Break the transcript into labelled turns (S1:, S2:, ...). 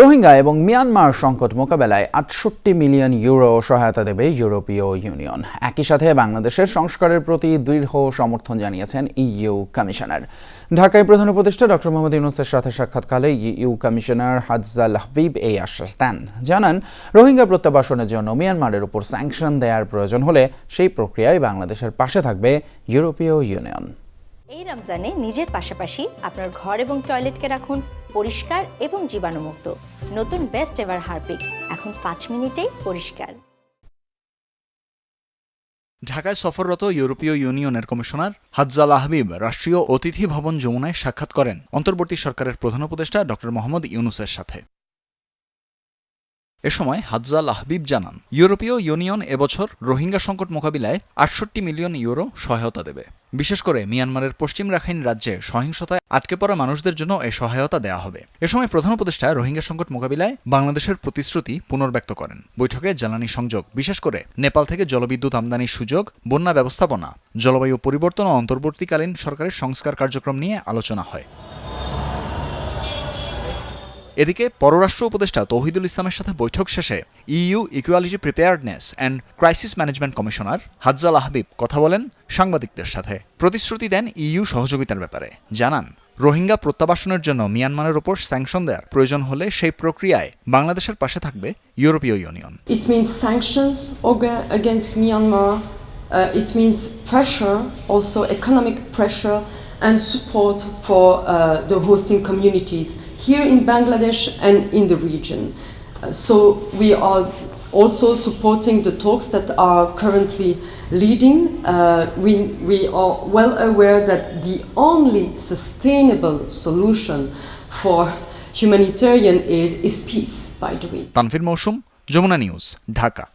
S1: রোহিঙ্গা এবং মিয়ানমার সংকট মোকাবেলায় আটষট্টি মিলিয়ন ইউরো সহায়তা দেবে ইউরোপীয় ইউনিয়ন। একই সাথে বাংলাদেশের সংস্কারের প্রতি দৃঢ় সমর্থন জানিয়েছেন ইইউ কমিশনার। ঢাকায় প্রধান উপদেষ্টা ডক্টর মোহাম্মদ ইউনুসের সাথে সাক্ষাৎকালে ইইউ কমিশনার হাজজাল হাবিব এই আশ্বাস দেন। জানান, রোহিঙ্গা প্রত্যাবাসনের জন্য মিয়ানমারের উপর স্যাংশন দেওয়ার প্রয়োজন হলে সেই প্রক্রিয়ায় বাংলাদেশের পাশে থাকবে ইউরোপীয় ইউনিয়ন।
S2: এই রমজানে নিজের পাশাপাশি আপনার ঘর এবং টয়লেটকে রাখুন। পরিষ্কার এবং জীবাণুমুক্ত। নতুন বেস্ট এভার হারপিক। এখন পাঁচ মিনিটেই পরিষ্কার।
S3: ঢাকায় সফররত ইউরোপীয় ইউনিয়নের কমিশনার হাজ্জাল আহবিব রাষ্ট্রীয় অতিথি ভবন যমুনায় সাক্ষাৎ করেন। অন্তর্বর্তী সরকারের প্রধান উপদেষ্টা ড মোহাম্মদ ইউনুসের সাথে। এ সময় হাজ্জাল আহবিব জানান, ইউরোপীয় ইউনিয়ন এবছর রোহিঙ্গা সংকট মোকাবিলায় আটষট্টি মিলিয়ন ইউরো সহায়তা দেবে। বিশেষ করে মিয়ানমারের পশ্চিম রাখাইন রাজ্যে সহিংসতায় আটকে পড়া মানুষদের জন্য এ সহায়তা দেওয়া হবে। এ সময় প্রধান উপদেষ্টা রোহিঙ্গা সংকট মোকাবিলায় বাংলাদেশের প্রতিশ্রুতি পুনর্ব্যক্ত করেন। বৈঠকে জ্বালানি সংযোগ, বিশেষ করে নেপাল থেকে জলবিদ্যুৎ আমদানির সুযোগ, বন্যা ব্যবস্থাপনা, জলবায়ু পরিবর্তন ও অন্তর্বর্তীকালীন সরকারের সংস্কার কার্যক্রম নিয়ে আলোচনা হয়। এদিকে পররাষ্ট্র উপদেষ্টা তৌহিদুল ইসলামের সাথে বৈঠক শেষে EU equality preparedness and crisis management commissioner হাজ্জাল আহবিব কথা বলেন সাংবাদিকদের সাথে প্রতিশ্রুতি দেন ইইউ সহযোগিতার ব্যাপারে জানান রোহিঙ্গা প্রত্যাবাসনের জন্য মিয়ানমারের ওপর স্যাংশন দেওয়ার প্রয়োজন হলে সেই প্রক্রিয়ায় বাংলাদেশের পাশে থাকবে ইউরোপীয় union
S4: means sanctions aga- against Myanmar. Uh, and support for uh, the hosting communities here in Bangladesh and in the region. Uh, so we are also supporting the talks that are currently leading. Uh, we, we are well aware that the only sustainable solution for humanitarian aid is peace, by the way.
S3: Tanvir Moshum, Jomuna News, Dhaka.